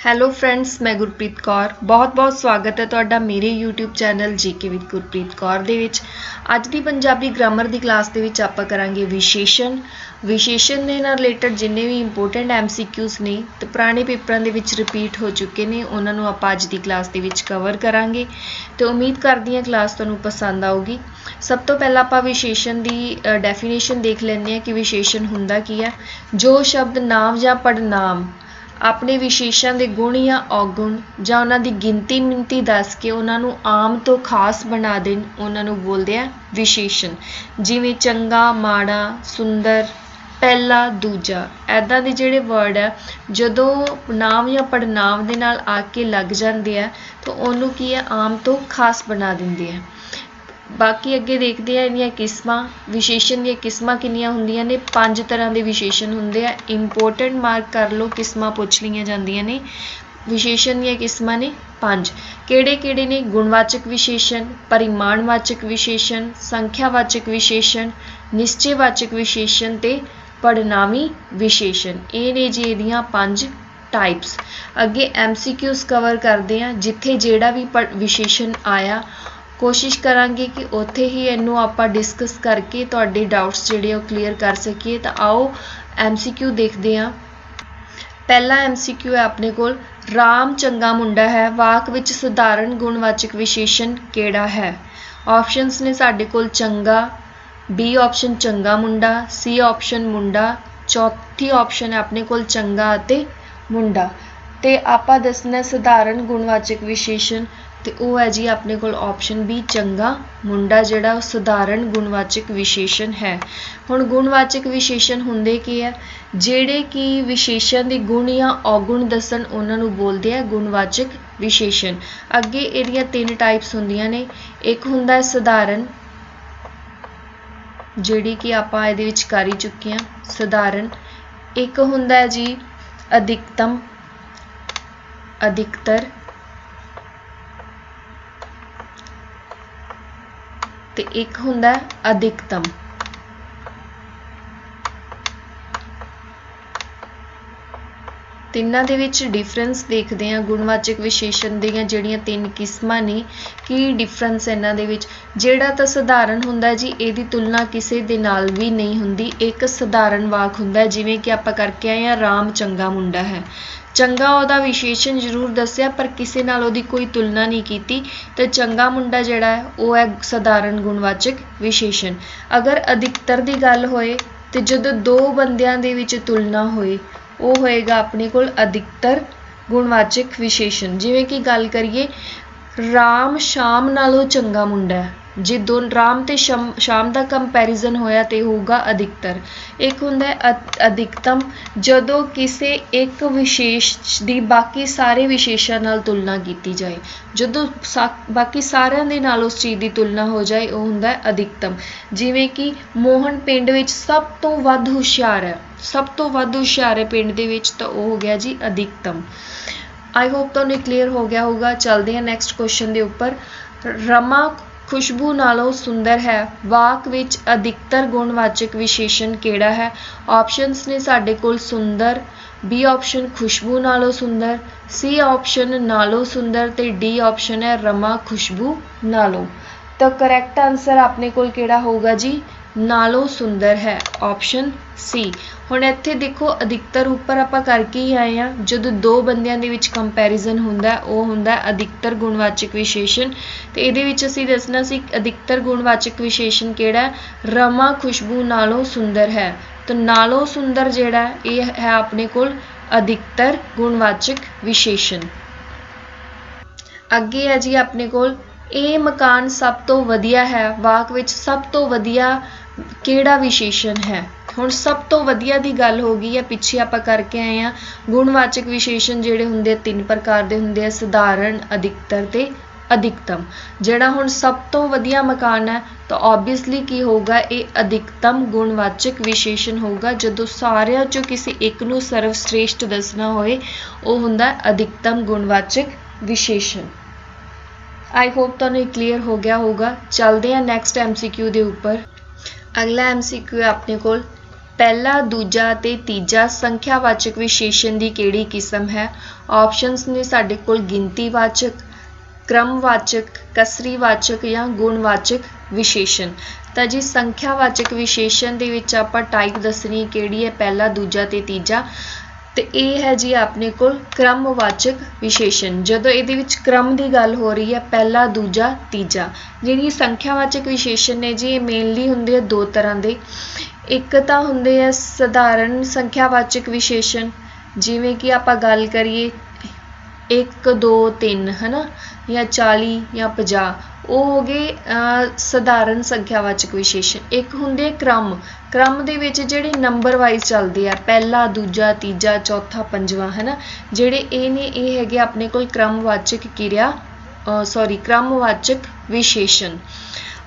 Hello friends ਮੈਂ ਗੁਰਪ੍ਰੀਤ ਕੌਰ। ਬਹੁਤ-ਬਹੁਤ ਸਵਾਗਤ ਹੈ ਤੁਹਾਡਾ ਮੇਰੇ YouTube channel GK with Gurpreet Kaur ਦੇ ਵਿੱਚ। ਅੱਜ ਦੀ ਪੰਜਾਬੀ ਗ੍ਰਾਮਰ ਦੀ ਕਲਾਸ ਦੇ ਵਿੱਚ ਆਪਾਂ ਕਰਾਂਗੇ ਵਿਸ਼ੇਸ਼ਣ। ਵਿਸ਼ੇਸ਼ਣ ਦੇ ਨਾਲ ਰਿਲੇਟਡ ਜਿੰਨੇ ਵੀ ਇੰਪੋਰਟੈਂਟ ਐਮਸੀਕਿਊਜ਼ ਨੇ ਤੇ ਪੁਰਾਣੇ ਪੇਪਰਾਂ ਦੇ ਵਿੱਚ ਰਿਪੀਟ ਹੋ ਚੁੱਕੇ ਨੇ, ਉਹਨਾਂ ਨੂੰ ਆਪਾਂ ਅੱਜ ਦੀ ਕਲਾਸ ਦੇ ਵਿੱਚ ਕਵਰ ਕਰਾਂਗੇ। ਤੇ ਉਮੀਦ ਕਰਦੀ ਹਾਂ ਕਲਾਸ ਤੁਹਾਨੂੰ ਪਸੰਦ ਆਊਗੀ। ਸਭ ਤੋਂ ਪਹਿਲਾਂ ਆਪਾਂ ਵਿਸ਼ੇਸ਼ਣ ਦੀ ਡੈਫੀਨੇਸ਼ਨ ਦੇਖ ਲੈਂਦੇ ਹਾਂ ਕਿ ਵਿਸ਼ੇਸ਼ਣ ਹੁੰਦਾ ਕੀ ਹੈ। ਜੋ ਸ਼ਬਦ ਨਾਮ ਜਾਂ ਪੜਨਾਮ ਆਪਣੇ ਵਿਸ਼ੇਸ਼ਾਂ ਦੇ ਗੁਣ ਜਾਂ ਔਗੁਣ ਜਾਂ ਉਹਨਾਂ ਦੀ ਗਿਣਤੀ ਮਿਣਤੀ ਦੱਸ ਕੇ ਉਹਨਾਂ ਨੂੰ ਆਮ ਤੋਂ ਖਾਸ ਬਣਾ ਦੇਣ, ਉਹਨਾਂ ਨੂੰ ਬੋਲਦੇ ਆ ਵਿਸ਼ੇਸ਼ਣ। ਜਿਵੇਂ ਚੰਗਾ, ਮਾੜਾ, ਸੁੰਦਰ, ਪਹਿਲਾ, ਦੂਜਾ। ਐਦਾਂ ਦੇ ਜਿਹੜੇ ਵਰਡ ਆ, ਜਦੋਂ ਨਾਮ ਜਾਂ ਪੜਨਾਮ ਦੇ ਨਾਲ ਆ ਕੇ ਲੱਗ ਜਾਂਦੇ ਆ, ਤਾਂ ਉਹਨੂੰ ਕੀ ਹੈ ਆਮ ਤੋਂ ਖਾਸ ਬਣਾ ਦਿੰਦੇ ਆ। ਬਾਕੀ ਅੱਗੇ ਦੇਖਦੇ ਆ ਇਹਦੀਆਂ ਕਿਸਮਾਂ, ਵਿਸ਼ੇਸ਼ਣ ਦੀਆਂ ਕਿਸਮਾਂ ਕਿੰਨੀਆਂ ਹੁੰਦੀਆਂ ਨੇ, ਪੰਜ ਤਰ੍ਹਾਂ ਦੇ ਵਿਸ਼ੇਸ਼ਣ ਹੁੰਦੇ ਆ। ਇੰਪੋਰਟੈਂਟ ਮਾਰਕ ਕਰ ਲਓ, ਕਿਸਮਾਂ ਪੁੱਛ ਲਈਆਂ ਜਾਂਦੀਆਂ ਨੇ। ਵਿਸ਼ੇਸ਼ਣ ਦੀਆਂ ਕਿਸਮਾਂ ਨੇ ਪੰਜ। ਕਿਹੜੇ ਕਿਹੜੇ ਨੇ? ਗੁਣਵਾਚਕ ਵਿਸ਼ੇਸ਼ਣ, ਪਰਿਮਾਣਵਾਚਕ ਵਿਸ਼ੇਸ਼ਣ, ਸੰਖਿਆਵਾਚਕ ਵਿਸ਼ੇਸ਼ਣ, ਨਿਸ਼ਚੈਵਾਚਕ ਵਿਸ਼ੇਸ਼ਣ ਤੇ ਪੜਨਾਮੀ ਵਿਸ਼ੇਸ਼ਣ। ਇਹ ਨੇ ਜੀ ਇਹਦੀਆਂ ਪੰਜ ਟਾਈਪਸ ਅੱਗੇ ਐਮਸੀਕਿਊਜ਼ ਕਵਰ ਕਰਦੇ ਆ ਜਿੱਥੇ ਜਿਹੜਾ ਵੀ ਵਿਸ਼ੇਸ਼ਣ ਆਇਆ ਕੋਸ਼ਿਸ਼ ਕਰਾਂਗੇ ਕਿ ਉੱਥੇ ਹੀ ਇਹਨੂੰ ਆਪਾਂ ਡਿਸਕਸ ਕਰਕੇ ਤੁਹਾਡੇ ਡਾਊਟਸ ਜਿਹੜੇ ਉਹ ਕਲੀਅਰ ਕਰ ਸਕੀਏ। ਤਾਂ ਆਓ ਐਮਸੀਕਿਊ ਦੇਖਦੇ ਹਾਂ। ਪਹਿਲਾ ਐਮਸੀਕਿਊ ਹੈ ਆਪਣੇ ਕੋਲ। ਰਾਮ ਚੰਗਾ ਮੁੰਡਾ ਹੈ। ਵਾਕ ਵਿੱਚ ਸਧਾਰਨ ਗੁਣਵਾਚਕ ਵਿਸ਼ੇਸ਼ਣ ਕਿਹੜਾ ਹੈ? ਆਪਸ਼ਨਸ ਨੇ ਸਾਡੇ ਕੋਲ ਚੰਗਾ ਬੀ ਆਪਸ਼ਨ ਚੰਗਾ ਮੁੰਡਾ ਸੀ ਆਪਸ਼ਨ ਮੁੰਡਾ, ਚੌਥੀ ਆਪਸ਼ਨ ਹੈ ਆਪਣੇ ਕੋਲ ਚੰਗਾ ਅਤੇ ਮੁੰਡਾ। ਤੇ ਆਪਾਂ ਦੱਸਣਾ ਸਧਾਰਨ ਗੁਣਵਾਚਕ ਵਿਸ਼ੇਸ਼ਣ। ਤੇ ਉਹ ਹੈ ਜੀ ਆਪਣੇ ਕੋਲ ਆਪਸ਼ਨ ਬੀ ਚੰਗਾ ਮੁੰਡਾ ਜਿਹੜਾ ਉਹ ਸਧਾਰਨ ਗੁਣਵਾਚਕ ਵਿਸ਼ੇਸ਼ਣ ਹੈ। ਹੁਣ ਗੁਣਵਾਚਕ ਵਿਸ਼ੇਸ਼ਣ ਹੁੰਦੇ ਕੀ ਹੈ? ਜਿਹੜੇ ਕਿ ਵਿਸ਼ੇਸ਼ਣ ਦੇ ਗੁਣ ਜਾਂ ਔਗੁਣ ਦੱਸਣ ਉਹਨਾਂ ਨੂੰ ਬੋਲਦੇ ਆ ਗੁਣਵਾਚਕ ਵਿਸ਼ੇਸ਼ਣ। ਅੱਗੇ ਇਹਦੀਆਂ ਤਿੰਨ ਟਾਈਪਸ ਹੁੰਦੀਆਂ ਨੇ। ਇੱਕ ਹੁੰਦਾ ਹੈ ਸਧਾਰਨ, ਜਿਹੜੀ ਕਿ ਆਪਾਂ ਇਹਦੇ ਵਿੱਚ ਕਰ ਹੀ ਚੁੱਕੇ ਹਾਂ, ਸਧਾਰਨ। ਇੱਕ ਹੁੰਦਾ ਹੈ ਜੀ ਅਧਿਕਤਮ, ਅਧਿਕਤਰ ਤੇ ਇੱਕ ਹੁੰਦਾ ਅਧਿਕਤਮ। ਤਿੰਨਾਂ ਦੇ ਵਿੱਚ ਡਿਫਰੈਂਸ ਦੇਖਦੇ ਹਾਂ, ਗੁਣਵਾਚਕ ਵਿਸ਼ੇਸ਼ਣ ਦੀਆਂ ਜਿਹੜੀਆਂ ਤਿੰਨ ਕਿਸਮਾਂ ਨੇ, ਕੀ ਡਿਫਰੈਂਸ ਇਹਨਾਂ ਦੇ ਵਿੱਚ? ਜਿਹੜਾ ਤਾਂ ਸਧਾਰਨ ਹੁੰਦਾ ਜੀ, ਇਹਦੀ ਤੁਲਨਾ ਕਿਸੇ ਦੇ ਨਾਲ ਵੀ ਨਹੀਂ ਹੁੰਦੀ। ਇੱਕ ਸਧਾਰਨ ਵਾਕ ਹੁੰਦਾ, ਜਿਵੇਂ ਕਿ ਆਪਾਂ ਕਰਕੇ ਆਏ ਹਾਂ, ਰਾਮ ਚੰਗਾ ਮੁੰਡਾ ਹੈ। ਚੰਗਾ ਉਹਦਾ ਵਿਸ਼ੇਸ਼ਣ ਜ਼ਰੂਰ ਦੱਸਿਆ, ਪਰ ਕਿਸੇ ਨਾਲ ਉਹਦੀ ਕੋਈ ਤੁਲਨਾ ਨਹੀਂ ਕੀਤੀ। ਤੇ ਚੰਗਾ ਮੁੰਡਾ ਜਿਹੜਾ ਹੈ, ਉਹ ਹੈ ਸਧਾਰਨ ਗੁਣਵਾਚਕ ਵਿਸ਼ੇਸ਼ਣ। ਅਗਰ ਅਧਿਕਤਰ ਦੀ ਗੱਲ ਹੋਏ, ਤੇ ਜਦੋਂ ਦੋ ਬੰਦਿਆਂ ਦੇ ਵਿੱਚ ਤੁਲਨਾ ਹੋਏ ਉਹ ਹੋਏਗਾ ਆਪਣੇ ਕੋਲ ਅਧਿਕਤਰ ਗੁਣਵਾਚਕ ਵਿਸ਼ੇਸ਼ਣ। ਜਿਵੇਂ ਕਿ ਗੱਲ ਕਰੀਏ, ਰਾਮ ਸ਼ਾਮ ਨਾਲੋਂ ਚੰਗਾ ਮੁੰਡਾ ਹੈ। ਜੇ ਦੋ ਰਾਮ ਤੇ ਸ਼ਾਮ ਦਾ ਕੰਪੈਰੀਜ਼ਨ ਹੋਇਆ ਤੇ ਹੋਊਗਾ ਅਧਿਕਤਰ। ਇੱਕ ਹੁੰਦਾ ਹੈ ਅਧਿਕਤਮ, ਜਦੋਂ ਕਿਸੇ ਇੱਕ ਵਿਸ਼ੇਸ਼ ਦੀ ਬਾਕੀ ਸਾਰੇ ਵਿਸ਼ੇਸ਼ਾਂ ਨਾਲ ਤੁਲਨਾ ਕੀਤੀ ਜਾਏ। ਜਦੋਂ ਬਾਕੀ ਸਾਰਿਆਂ ਦੇ ਨਾਲ ਉਸ ਚੀਜ਼ ਦੀ ਤੁਲਨਾ ਹੋ ਜਾਏ, ਉਹ ਹੁੰਦਾ ਹੈ ਅਧਿਕਤਮ। ਜਿਵੇਂ ਕਿ ਮੋਹਨ ਪਿੰਡ ਵਿੱਚ ਸਭ ਤੋਂ ਵੱਧ ਹੁਸ਼ਿਆਰ ਹੈ। ਸਭ ਤੋਂ ਵੱਧ ਹੁਸ਼ਿਆਰ ਹੈ ਪਿੰਡ ਦੇ ਵਿੱਚ ਤਾਂ ਉਹ ਹੋ ਗਿਆ ਜੀ ਅਧਿਕਤਮ। ਆਈ ਹੋਪ ਤੁਹਾਨੂੰ ਕਲੀਅਰ ਹੋ ਗਿਆ ਹੋਊਗਾ। ਚੱਲਦੇ ਹਾਂ ਨੈਕਸਟ ਕੁਐਸਚਨ ਦੇ ਉੱਪਰ। ਰਮਾ ਖੁਸ਼ਬੂ ਨਾਲੋਂ ਸੁੰਦਰ ਹੈ। ਵਾਕ ਵਿੱਚ ਅਧਿਕਤਰ ਗੁਣਵਾਚਕ ਵਿਸ਼ੇਸ਼ਣ ਕਿਹੜਾ ਹੈ? ਆਪਸ਼ਨਸ ਨੇ ਸਾਡੇ ਕੋਲ ਸੁੰਦਰ ਬੀ ਆਪਸ਼ਨ ਖੁਸ਼ਬੂ ਨਾਲੋਂ ਸੁੰਦਰ ਸੀ ਆਪਸ਼ਨ ਨਾਲੋਂ ਸੁੰਦਰ ਤੇ ਡੀ ਆਪਸ਼ਨ ਹੈ ਰਮਾ ਖੁਸ਼ਬੂ ਨਾਲੋਂ। ਤਾਂ ਕਰੈਕਟ ਆਨਸਰ ਆਪਣੇ ਕੋਲ ਕਿਹੜਾ ਹੋਊਗਾ ਜੀ? ਨਾਲੋਂ ਸੁੰਦਰ ਹੈ। ਆਪਸ਼ਨ ਸੀ ਹੁਣ ਇੱਥੇ ਦੇਖੋ, ਅਧਿਕਤਰ ਉੱਪਰ ਆਪਾਂ ਕਰਕੇ ਹੀ ਆਏ ਆ ਜਦੋਂ ਦੋ ਬੰਦਿਆਂ ਦੇ ਵਿੱਚ ਕੰਪੈਰੀਜ਼ਨ ਹੁੰਦਾ, ਉਹ ਹੁੰਦਾ ਅਧਿਕਤਰ ਗੁਣਵਾਚਕ ਵਿਸ਼ੇਸ਼ਣ। ਤੇ ਇਹਦੇ ਵਿੱਚ ਅਸੀਂ ਦੱਸਣਾ ਸੀ, ਅਧਿਕਤਰ ਗੁਣਵਾਚਕ ਵਿਸ਼ੇਸ਼ਣ ਕਿਹੜਾ ਰਮਾ ਖੁਸ਼ਬੂ ਨਾਲੋਂ ਸੁੰਦਰ ਹੈ। ਤਾਂ ਨਾਲੋਂ ਸੁੰਦਰ ਜਿਹੜਾ ਇਹ ਹੈ ਆਪਣੇ ਕੋਲ ਅਧਿਕਤਰ ਗੁਣਵਾਚਕ ਵਿਸ਼ੇਸ਼ਣ। ਅੱਗੇ ਹੈ ਜੀ ਆਪਣੇ ਕੋਲ, ਇਹ ਮਕਾਨ ਸਭ ਤੋਂ ਵਧੀਆ ਹੈ। ਵਾਕ ਵਿੱਚ ਸਭ ਤੋਂ ਵਧੀਆ ਕਿਹੜਾ ਵਿਸ਼ੇਸ਼ਣ ਹੈ? ਹੁਣ ਸਭ ਤੋਂ ਵਧੀਆ ਦੀ ਗੱਲ ਹੋ ਗਈ ਹੈ, ਪਿੱਛੇ ਆਪਾਂ ਕਰਕੇ ਆਏ ਆ ਗੁਣਵਾਚਕ ਵਿਸ਼ੇਸ਼ਣ ਜਿਹੜੇ ਹੁੰਦੇ ਆ, ਤਿੰਨ ਪ੍ਰਕਾਰ ਦੇ ਹੁੰਦੇ ਆ, ਸਧਾਰਨ, ਅਧਿਕਤਰ ਤੇ ਅਧਿਕਤਮ। ਜਿਹੜਾ ਹੁਣ ਸਭ ਤੋਂ ਵਧੀਆ ਮਕਾਨ ਹੈ, ਤਾਂ ਆਬਵੀਅਸਲੀ ਕੀ ਹੋਊਗਾ, ਇਹ ਅਧਿਕਤਮ ਗੁਣਵਾਚਕ ਵਿਸ਼ੇਸ਼ਣ ਹੋਊਗਾ। ਜਦੋਂ ਸਾਰਿਆਂ ਚੋਂ ਕਿਸੇ ਇੱਕ ਨੂੰ ਸਰਵਸ਼੍ਰੇਸ਼ਟ ਦੱਸਣਾ ਹੋਏ, ਉਹ ਹੁੰਦਾ ਅਧਿਕਤਮ ਗੁਣਵਾਚਕ ਵਿਸ਼ੇਸ਼ਣ। ਆਈ ਹੋਪ ਤੁਹਾਨੂੰ ਕਲੀਅਰ ਹੋ ਗਿਆ ਹੋਊਗਾ। ਚੱਲਦੇ ਹਾਂ ਨੈਕਸਟ ਐਮਸੀਕਿਊ ਦੇ ਉੱਪਰ। ਅਗਲਾ ਐਮਸੀਕਿਊ ਹੈ ਆਪਣੇ ਕੋਲ। ਪਹਿਲਾ, ਦੂਜਾ ਅਤੇ ਤੀਜਾ ਸੰਖਿਆਵਾਚਕ ਵਿਸ਼ੇਸ਼ਣ ਦੀ ਕਿਹੜੀ ਕਿਸਮ ਹੈ? ਆਪਸ਼ਨਸ ਨੇ ਸਾਡੇ ਕੋਲ ਗਿਣਤੀਵਾਚਕ, ਕ੍ਰਮਵਾਚਕ, ਕਸਰੀਵਾਚਕ ਜਾਂ ਗੁਣਵਾਚਕ ਵਿਸ਼ੇਸ਼ਣ। ਤਾਂ ਜੀ ਸੰਖਿਆਵਾਚਕ ਵਿਸ਼ੇਸ਼ਣ ਦੇ ਵਿੱਚ ਆਪਾਂ ਟਾਈਪ ਦੱਸਣੀ ਕਿਹੜੀ ਹੈ। ਪਹਿਲਾ, ਦੂਜਾ ਤੇ ਤੀਜਾ। ਤੇ ਇਹ ਹੈ ਜੀ ਆਪਣੇ ਕੋਲ ਕ੍ਰਮਵਾਚਕ ਵਿਸ਼ੇਸ਼ਣ। ਜਦੋਂ ਇਹਦੇ ਵਿੱਚ ਕ੍ਰਮ ਦੀ ਗੱਲ ਹੋ ਰਹੀ ਹੈ, ਪਹਿਲਾ, ਦੂਜਾ, ਤੀਜਾ। ਜਿਹੜੀ ਸੰਖਿਆਵਾਚਕ ਵਿਸ਼ੇਸ਼ਣ ਨੇ ਜੀ, ਇਹ ਮੇਨਲੀ ਹੁੰਦੇ ਆ ਦੋ ਤਰ੍ਹਾਂ ਦੇ। ਇੱਕ ਤਾਂ ਹੁੰਦੇ ਆ ਸਧਾਰਨ ਸੰਖਿਆਵਾਚਕ ਵਿਸ਼ੇਸ਼ਣ, ਜਿਵੇਂ ਕਿ ਆਪਾਂ ਗੱਲ ਕਰੀਏ 1 2 3 ਹਨਾ? ਜਾਂ 40 ਜਾਂ 50 ਉਹ ਹੋ ਗਏ ਸਧਾਰਨ ਸੰਖਿਆਵਾਚਕ ਵਿਸ਼ੇਸ਼ਣ। ਇੱਕ ਹੁੰਦੇ ਕ੍ਰਮ। ਕ੍ਰਮ ਦੇ ਵਿੱਚ ਜਿਹੜੇ ਨੰਬਰ ਵਾਈਜ਼ ਚੱਲਦੇ ਆ, ਪਹਿਲਾ, ਦੂਜਾ, ਤੀਜਾ, ਚੌਥਾ, ਪੰਜਵਾਂ, ਹਨਾ? ਜਿਹੜੇ ਇਹ ਨੇ, ਇਹ ਹੈਗੇ ਆਪਣੇ ਕੋਲ ਕ੍ਰਮਵਾਚਕ ਕਿਰਿਆ ਸੌਰੀ ਕ੍ਰਮਵਾਚਕ ਵਿਸ਼ੇਸ਼ਣ।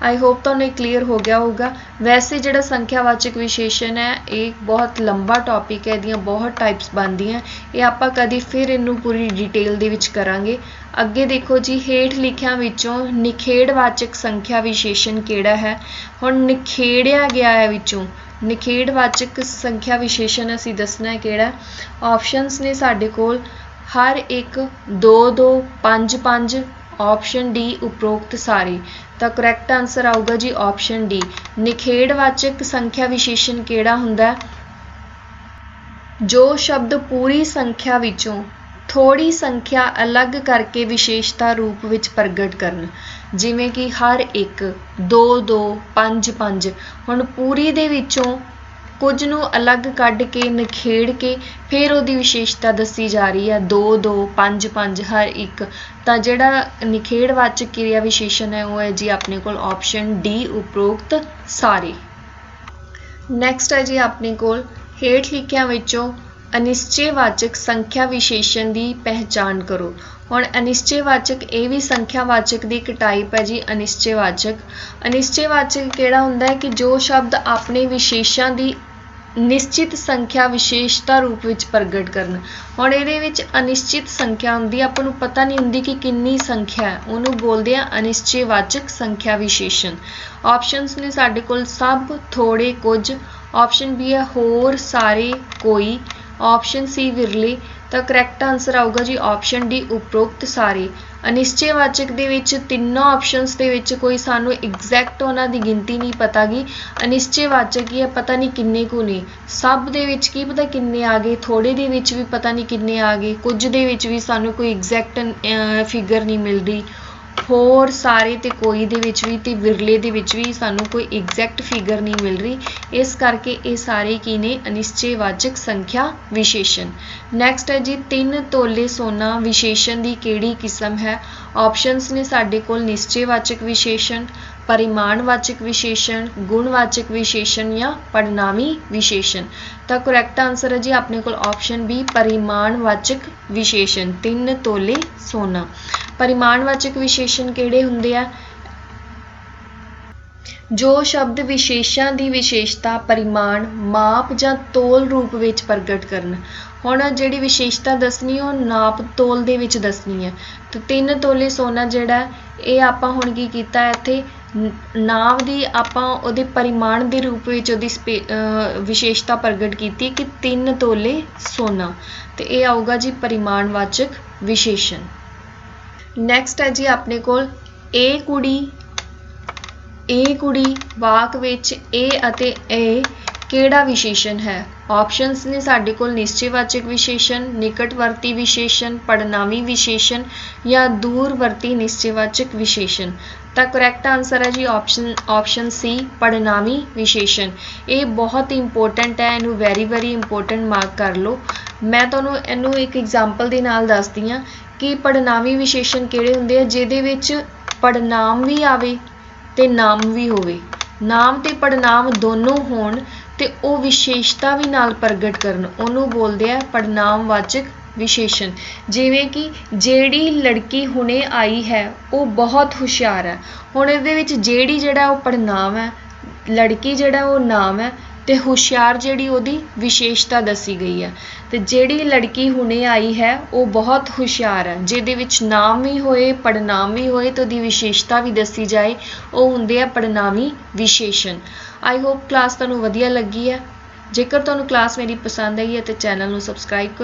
ਆਈ ਹੋਪ ਤੁਹਾਨੂੰ ਇਹ ਕਲੀਅਰ ਹੋ ਗਿਆ ਹੋਊਗਾ। ਵੈਸੇ ਜਿਹੜਾ ਸੰਖਿਆਵਾਚਕ ਵਿਸ਼ੇਸ਼ਣ ਹੈ, ਇਹ ਬਹੁਤ ਲੰਬਾ ਟੌਪਿਕ ਹੈ, ਇਹਦੀਆਂ ਬਹੁਤ ਟਾਈਪਸ ਬਣਦੀਆਂ। ਇਹ ਆਪਾਂ ਕਦੀ ਫਿਰ ਇਹਨੂੰ ਪੂਰੀ ਡਿਟੇਲ ਦੇ ਵਿੱਚ ਕਰਾਂਗੇ। ਅੱਗੇ ਦੇਖੋ ਜੀ, ਹੇਠ ਲਿਖਿਆਂ ਵਿੱਚੋਂ ਨਿਖੇੜਵਾਚਕ ਸੰਖਿਆ ਵਿਸ਼ੇਸ਼ਣ ਕਿਹੜਾ ਹੈ? ਹੁਣ ਨਿਖੇੜਿਆ ਗਿਆ ਹੈ ਵਿੱਚੋਂ ਨਿਖੇੜਵਾਚਕ ਸੰਖਿਆ ਵਿਸ਼ੇਸ਼ਣ ਅਸੀਂ ਦੱਸਣਾ ਹੈ ਕਿਹੜਾ? ਆਪਸ਼ਨਸ ਨੇ ਸਾਡੇ ਕੋਲ ਹਰ ਇੱਕ 2 2 5 5 ਆਪਸ਼ਨ ਡੀ ਉਪਰੋਕਤ ਸਾਰੇ। ਤਾਂ ਕਰੈਕਟ ਆਨਸਰ ਆਊਗਾ ਜੀ ਆਪਸ਼ਨ ਡੀ ਨਿਖੇੜਵਾਚਕ ਸੰਖਿਆ ਵਿਸ਼ੇਸ਼ਣ ਕਿਹੜਾ ਹੁੰਦਾ? ਜੋ ਸ਼ਬਦ ਪੂਰੀ ਸੰਖਿਆ ਵਿੱਚੋਂ ਥੋੜ੍ਹੀ ਸੰਖਿਆ ਅਲੱਗ ਕਰਕੇ ਵਿਸ਼ੇਸ਼ਤਾ ਰੂਪ ਵਿੱਚ ਪ੍ਰਗਟ ਕਰਨ। ਜਿਵੇਂ ਕਿ ਹਰ ਇੱਕ 2 2 5 5 ਹੁਣ ਪੂਰੀ ਦੇ ਵਿੱਚੋਂ ਕੁਝ ਨੂੰ ਅਲੱਗ ਕੱਢ ਕੇ, ਨਿਖੇੜ ਕੇ ਫਿਰ ਉਹਦੀ ਵਿਸ਼ੇਸ਼ਤਾ ਦੱਸੀ ਜਾ ਰਹੀ ਹੈ। 2 2 5 5 ਹਰ ਇੱਕ। ਤਾਂ ਜਿਹੜਾ ਨਿਖੇੜਵਾਚਕ ਕਿਰਿਆ ਵਿਸ਼ੇਸ਼ਣ ਹੈ, ਉਹ ਹੈ ਜੀ ਆਪਣੇ ਕੋਲ ਆਪਸ਼ਨ ਡੀ ਉਪਰੋਕਤ ਸਾਰੇ। ਨੈਕਸਟ ਹੈ ਜੀ ਆਪਣੇ ਕੋਲ ਹੇਠ ਲਿਖਿਆਂ ਵਿੱਚੋਂ ਅਨਿਸ਼ਚੈਵਾਚਕ ਸੰਖਿਆ ਵਿਸ਼ੇਸ਼ਣ ਦੀ ਪਹਿਚਾਣ ਕਰੋ। ਹੁਣ ਅਨਿਸ਼ਚੈਵਾਚਕ ਇਹ ਵੀ ਸੰਖਿਆਵਾਚਕ ਦੀ ਇੱਕ ਟਾਈਪ ਹੈ ਜੀ ਅਨਿਸ਼ਚੈਵਾਚਕ। ਅਨਿਸ਼ਚੈਵਾਚਕ ਕਿਹੜਾ ਹੁੰਦਾ ਹੈ ਕਿ ਜੋ ਸ਼ਬਦ ਆਪਣੇ ਵਿਸ਼ੇਸ਼ਾਂ ਦੀ ਨਿਸ਼ਚਿਤ ਸੰਖਿਆ ਵਿਸ਼ੇਸ਼ਤਾ ਰੂਪ ਵਿੱਚ ਪ੍ਰਗਟ ਕਰਨ। ਹੁਣ ਇਹਦੇ ਵਿੱਚ ਅਨਿਸ਼ਚਿਤ ਸੰਖਿਆ ਹੁੰਦੀ ਆਪਾਂ ਨੂੰ ਪਤਾ ਨਹੀਂ ਹੁੰਦੀ ਕਿ ਕਿੰਨੀ ਸੰਖਿਆ ਹੈ। ਉਹਨੂੰ ਬੋਲਦੇ ਆ ਅਨਿਸ਼ਚੈਵਾਚਕ ਸੰਖਿਆ ਵਿਸ਼ੇਸ਼ਣ। ਆਪਸ਼ਨਸ ਨੇ ਸਾਡੇ ਕੋਲ ਸਭ ਥੋੜੇ ਕੁਝ। ਆਪਸ਼ਨ ਬੀ ਹੈ ਹੋਰ, ਸਾਰੇ, ਕੋਈ। ਆਪਸ਼ਨ ਸੀ ਵਿਰਲੇ, ਤਾਂ ਕਰੈਕਟ ਆਨਸਰ ਆਊਗਾ ਜੀ ਆਪਸ਼ਨ ਡੀ ਉਪਰੋਕਤ ਸਾਰੇ। ਅਨਿਸ਼ਚੈਵਾਚਕ ਦੇ ਵਿੱਚ ਤਿੰਨੋਂ ਆਪਸ਼ਨਸ ਦੇ ਵਿੱਚ ਕੋਈ ਸਾਨੂੰ ਐਗਜ਼ੈਕਟ ਉਹਨਾਂ ਦੀ ਗਿਣਤੀ ਨਹੀਂ ਪਤਾ ਗੀ ਅਨਿਸ਼ਚੈਵਾਚਕ ਹੀ ਹੈ, ਪਤਾ ਨਹੀਂ ਕਿੰਨੇ ਕੁ ਨੇ। ਸਭ ਦੇ ਵਿੱਚ ਕੀ ਪਤਾ ਕਿੰਨੇ ਆ ਗਏ ਥੋੜੇ ਦੇ ਵਿੱਚ ਵੀ ਪਤਾ ਨਹੀਂ ਕਿੰਨੇ ਆ ਗਏ, ਕੁਝ ਦੇ ਵਿੱਚ ਵੀ ਸਾਨੂੰ ਕੋਈ ਐਗਜ਼ੈਕਟ ਫਿਗਰ ਨਹੀਂ ਮਿਲਦੀ। ਹੋਰ ਸਾਰੇ ਤੇ ਕੋਈ ਦੇ ਵਿੱਚ ਵੀ ਤੇ ਵਿਰਲੇ ਦੇ ਵਿੱਚ ਵੀ ਸਾਨੂੰ ਕੋਈ ਐਗਜ਼ੈਕਟ ਫਿਗਰ ਨਹੀਂ ਮਿਲ ਰਹੀ। ਇਸ ਕਰਕੇ ਇਹ ਸਾਰੇ ਕੀ ਨੇ? ਅਨਿਸ਼ਚੈਵਾਚਕ ਸੰਖਿਆ ਵਿਸ਼ੇਸ਼ਣ। ਨੈਕਸਟ ਹੈ ਜੀ 3 ਤੋਲੇ ਸੋਨਾ ਵਿਸ਼ੇਸ਼ਣ ਦੀ ਕਿਹੜੀ ਕਿਸਮ ਹੈ? ਆਪਸ਼ਨਸ ਨੇ ਸਾਡੇ ਕੋਲ ਨਿਸ਼ਚੈਵਾਚਕ ਵਿਸ਼ੇਸ਼ਣ ਪਰਿਮਾਣਵਾਚਕ ਵਿਸ਼ੇਸ਼ਣ, ਗੁਣਵਾਚਕ ਵਿਸ਼ੇਸ਼ਣ ਜਾਂ ਪੜਨਾਮੀ ਵਿਸ਼ੇਸ਼ਣ। ਤਾਂ ਕਰੈਕਟ ਆਨਸਰ ਹੈ ਜੀ, ਆਪਣੇ ਕੋਲ ਆਪਸ਼ਨ ਬੀ ਪਰਿਮਾਣਵਾਚਕ ਵਿਸ਼ੇਸ਼ਣ 3 ਤੋਲੇ ਸੋਨਾ। ਪਰਿਮਾਣਵਾਚਕ ਵਿਸ਼ੇਸ਼ਣ ਕਿਹੜੇ ਹੁੰਦੇ ਆ? ਜੋ ਸ਼ਬਦ ਵਿਸ਼ੇਸ਼ਾਂ ਦੀ ਵਿਸ਼ੇਸ਼ਤਾ ਪਰਿਮਾਣ, ਮਾਪ ਜਾਂ ਤੋਲ ਰੂਪ ਵਿੱਚ ਪ੍ਰਗਟ ਕਰਨ। ਹੁਣ ਜਿਹੜੀ ਵਿਸ਼ੇਸ਼ਤਾ ਦੱਸਣੀ, ਉਹ ਨਾਪ ਤੋਲ ਦੇ ਵਿੱਚ ਦੱਸਣੀ ਹੈ। ਤੇ 3 ਤੋਲੇ ਸੋਨਾ ਜਿਹੜਾ, ਇਹ ਆਪਾਂ ਹੁਣ ਕੀ ਕੀਤਾ ਇੱਥੇ? ਨਾਮ ਦੀ ਆਪਾਂ ਉਹਦੇ ਪਰਿਮਾਣ ਦੇ ਰੂਪ ਵਿੱਚ ਉਹਦੀ ਵਿਸ਼ੇਸ਼ਤਾ ਪ੍ਰਗਟ ਕੀਤੀ ਕਿ 3 ਤੋਲੇ ਸੋਨਾ। ਤੇ ਇਹ ਆਊਗਾ ਜੀ ਪਰਿਮਾਣਵਾਚਕ ਵਿਸ਼ੇਸ਼ਣ। ਨੈਕਸਟ ਹੈ ਜੀ ਆਪਣੇ ਕੋਲ ਇਹ ਕੁੜੀ ਇਹ ਕੁੜੀ ਵਾਕ ਵਿੱਚ ਇਹ ਅਤੇ ਇਹ ਕਿਹੜਾ ਵਿਸ਼ੇਸ਼ਣ ਹੈ? ਆਪਸ਼ਨਸ ਨੇ ਸਾਡੇ ਕੋਲ ਨਿਸ਼ਚੈਵਾਚਕ ਵਿਸ਼ੇਸ਼ਣ, ਨਿਕਟਵਰਤੀ ਵਿਸ਼ੇਸ਼ਣ ਪੜਨਾਵੀ ਵਿਸ਼ੇਸ਼ਣ ਜਾਂ ਦੂਰਵਰਤੀ ਨਿਸ਼ਚੈਵਾਚਕ ਵਿਸ਼ੇਸ਼ਣ। ਤਾਂ ਕਰੈਕਟ ਆਨਸਰ ਹੈ ਜੀ ਆਪਸ਼ਨ ਆਪਸ਼ਨ ਸੀ ਪੜਨਾਮੀ ਵਿਸ਼ੇਸ਼ਣ। ਇਹ ਬਹੁਤ ਇੰਪੋਰਟੈਂਟ ਹੈ, ਇਹਨੂੰ ਵੈਰੀ ਵੈਰੀ ਇੰਪੋਰਟੈਂਟ ਮਾਰਕ ਕਰ ਲਓ। ਮੈਂ ਤੁਹਾਨੂੰ ਇਹਨੂੰ ਇੱਕ ਐਗਜ਼ਾਮਪਲ ਦੇ ਨਾਲ ਦੱਸਦੀ ਹਾਂ ਕਿ ਪੜਨਾਮੀ ਵਿਸ਼ੇਸ਼ਣ ਕਿਹੜੇ ਹੁੰਦੇ ਆ, ਜਿਹਦੇ ਵਿੱਚ ਪੜਨਾਮ ਵੀ ਆਵੇ ਤੇ ਨਾਮ ਵੀ ਹੋਵੇ। ਨਾਮ ਤੇ ਪੜਨਾਮ ਦੋਨੋਂ ਹੋਣ ਤੇ ਉਹ ਵਿਸ਼ੇਸ਼ਤਾ ਵੀ ਨਾਲ ਪ੍ਰਗਟ ਕਰਨ। ਉਹਨੂੰ ਬੋਲਦੇ ਆ ਪੜਨਾਮਵਾਚਕ ਵਿਸ਼ੇਸ਼ਣ। ਜਿਵੇਂ ਕਿ ਜਿਹੜੀ ਲੜਕੀ ਹੁਣੇ ਆਈ ਹੈ, ਉਹ ਬਹੁਤ ਹੁਸ਼ਿਆਰ ਹੈ। ਹੁਣ ਇਹਦੇ ਵਿੱਚ ਜਿਹੜੀ ਜਿਹੜਾ ਉਹ ਪੜਨਾਮ ਹੈ, ਲੜਕੀ ਜਿਹੜਾ ਉਹ ਨਾਮ ਹੈ ਤੇ ਹੁਸ਼ਿਆਰ ਜਿਹੜੀ ਉਹਦੀ ਵਿਸ਼ੇਸ਼ਤਾ ਦੱਸੀ ਗਈ ਹੈ। ਤੇ ਜਿਹੜੀ ਲੜਕੀ ਹੁਣੇ ਆਈ ਹੈ, ਉਹ ਬਹੁਤ ਹੁਸ਼ਿਆਰ ਹੈ। ਜਿਹਦੇ ਵਿੱਚ ਨਾਮ ਵੀ ਹੋਏ ਪੜਨਾਮ ਵੀ ਹੋਏ ਤੇ ਉਹਦੀ ਵਿਸ਼ੇਸ਼ਤਾ ਵੀ ਦੱਸੀ ਜਾਏ, ਉਹ ਹੁੰਦੇ ਆ ਪੜਨਾਮੀ ਵਿਸ਼ੇਸ਼ਣ। ਆਈ ਹੋਪ ਕਲਾਸ ਤੁਹਾਨੂੰ ਵਧੀਆ ਲੱਗੀ ਹੈ। ਜੇਕਰ ਤੁਹਾਨੂੰ ਕਲਾਸ ਮੇਰੀ ਪਸੰਦ ਆਈ ਹੈ ਤੇ ਚੈਨਲ ਨੂੰ ਸਬਸਕ੍ਰਾਈਬ